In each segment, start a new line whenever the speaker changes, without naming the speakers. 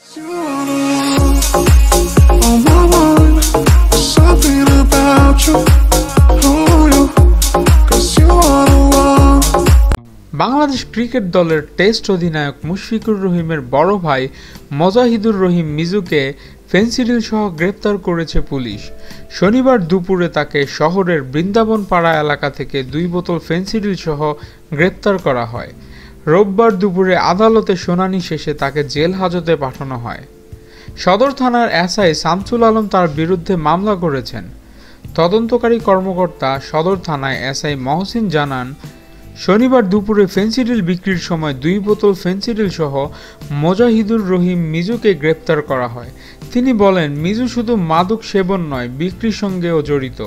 Bangladesh cricket দলের test অধিনায়ক মুশফিকুর রহিমের বড় ভাই মজাহিদুর রহিম মিজুকে ফেন্সিডিল সহ গ্রেপ্তার করেছে পুলিশ শনিবার দুপুরে তাকে শহরের বৃন্দাবন পাড়া এলাকা থেকে দুই বোতল ফেন্সিডিল সহ গ্রেপ্তার করা হয় রোববার দুপুরে আদালতে শুনানি শেষে তাকে জেল হাজতে পাঠানো হয় সদর থানার এসআই শামসুল আলম তার বিরুদ্ধে মামলা করেছেন তদন্তকারী কর্মকর্তা সদর থানায় এসআই মহসিন জানান শনিবার দুপুরে ফেন্সিডিল বিক্রির সময় দুই বোতল ফেন্সিডিল সহ মোজাহিদুর রহিম মিজুকে গ্রেপ্তার করা হয় তিনি বলেন মিজু শুধু মাদক সেবন নয় বিক্রির সঙ্গেও জড়িত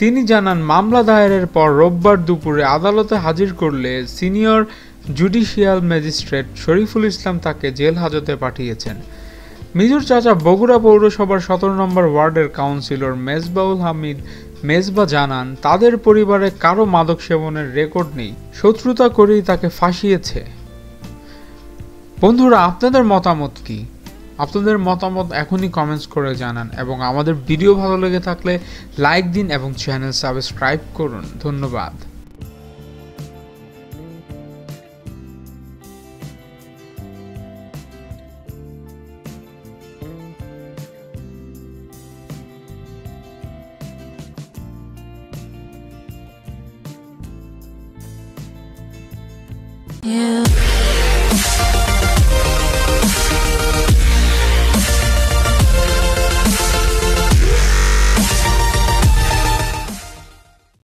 তিনি জানান মামলা দায়েরের পর রোববার দুপুরে আদালতে হাজির করলে senior judicial magistrate Shariful Islam তাকে জেল হাজতে পাঠিয়েছেন মিজুর চাচা বগুড়া পৌরসভার সতেরো নম্বর ওয়ার্ডের কাউন্সিলর মেজবাউল হামিদ মেজবা জানান তাদের পরিবারে কারো মাদক সেবনের রেকর্ড নেই শত্রুতা করেই তাকে ফাঁসিয়েছে বন্ধুরা আপনাদের মতামত কি আপনাদের মতামত এখনই কমেন্টস করে জানান এবং আমাদের ভিডিও ভালো লেগে থাকলে লাইক দিন এবং চ্যানেল সাবস্ক্রাইব করুন ধন্যবাদ Yeah.